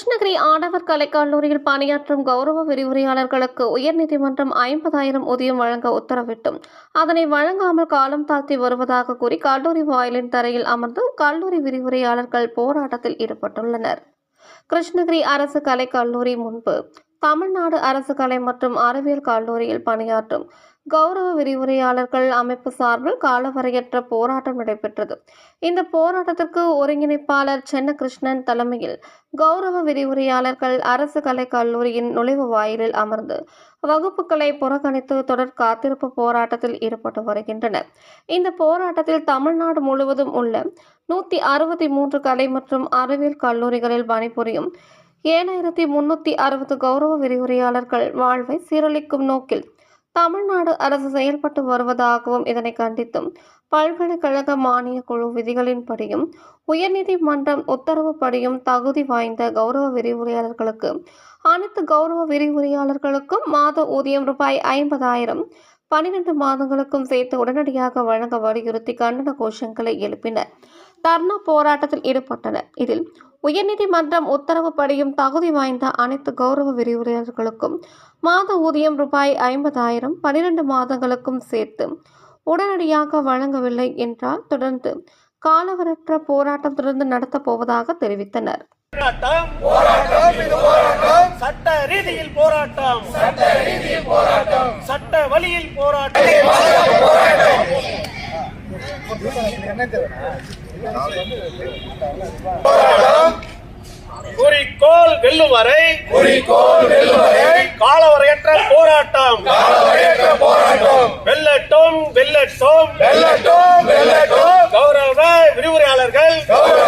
கிருஷ்ணகிரி ஆடவர் கலைக்கல்லூரியில் பணியாற்றும் கௌரவ விரிவுரையாளர்களுக்கு உயர்நீதிமன்றம் ஐம்பதாயிரம் ஊதியம் வழங்க உத்தரவிட்டும். அதனை வழங்காமல் காலம் தாழ்த்தி வருவதாக கூறி கல்லூரி வாயிலின் தரையில் அமர்ந்து கல்லூரி விரிவுரையாளர்கள் போராட்டத்தில் ஈடுபட்டுள்ளனர். கிருஷ்ணகிரி அரசு கலைக்கல்லூரி முன்பு தமிழ்நாடு அரசு கலை மற்றும் அறிவியல் கல்லூரியில் பணியாற்றும் கௌரவ விரிவுரையாளர்கள் அமைப்பு சார்பில் காலவரையற்ற போராட்டம் நடைபெற்றது. இந்த போராட்டத்திற்கு ஒருங்கிணைப்பாளர் சென்னகிருஷ்ணன் தலைமையில் கௌரவ விரிவுரையாளர்கள் அரசு கலை கல்லூரியின் நுழைவு வாயிலில் அமர்ந்து வகுப்புகளை புறக்கணித்து தொடர் காத்திருப்பு போராட்டத்தில் ஈடுபட்டு வருகின்றனர். இந்த போராட்டத்தில் தமிழ்நாடு முழுவதும் உள்ள நூற்றி அறுபத்தி மூன்று கலை மற்றும் அறிவியல் கல்லூரிகளில் பணிபுரியும் ஏழாயிரத்தி முன்னூற்றி அறுபது கௌரவ விரிவுரையாளர்கள் வாழ்வை சீரழிக்கும் நோக்கில் தமிழ்நாடு அரசு செயல்பட்டு வருவதாகவும் இதனை கண்டித்தும் பல்கலைக்கழக மானியக் குழு விதிகளின்படியும் உயர்நீதிமன்றம் உத்தரவுப்படியும் தகுதி வாய்ந்த கௌரவ விரிவுரையாளர்களுக்கு அனைத்து கௌரவ விரிவுரையாளர்களுக்கும் மாத ஊதியம் ரூபாய் ஐம்பதாயிரம் பன்னிரண்டு மாதங்களுக்கும் சேர்த்து உடனடியாக வழங்க வலியுறுத்தி கண்டன கோஷங்களை எழுப்பினர். தர்ணா போராட்டத்தில் ஈடுபட்டனர். இதில் உயர்நீதிமன்றம் உத்தரவுப்படியும் தகுதி வாய்ந்த அனைத்து கௌரவ விரிவுரையாளர்களுக்கும் மாத ஊதியம் ரூபாய் ஐம்பதாயிரம் பனிரெண்டு மாதங்களுக்கும் சேர்த்து உடனடியாக வழங்கவில்லை என்றால் தொடர்ந்து காலவரற்ற போராட்டம் தொடர்ந்து நடத்தப் போவதாக தெரிவித்தனர். சட்ட ரீதியில் போராட்டம். சட்ட வழியில் போராட்டம். குறிக்கோள் வெல்லும் வரை குறிக்கோள் வெல்லும் வரை காலவரையற்ற போராட்டம். காலவரையற்ற போராட்டம். வெல்லட்டும் வெல்லட்டும் வெல்லட்டும் வெல்லட்டும். கௌரவ விரிவுரையாளர்கள். கௌரவ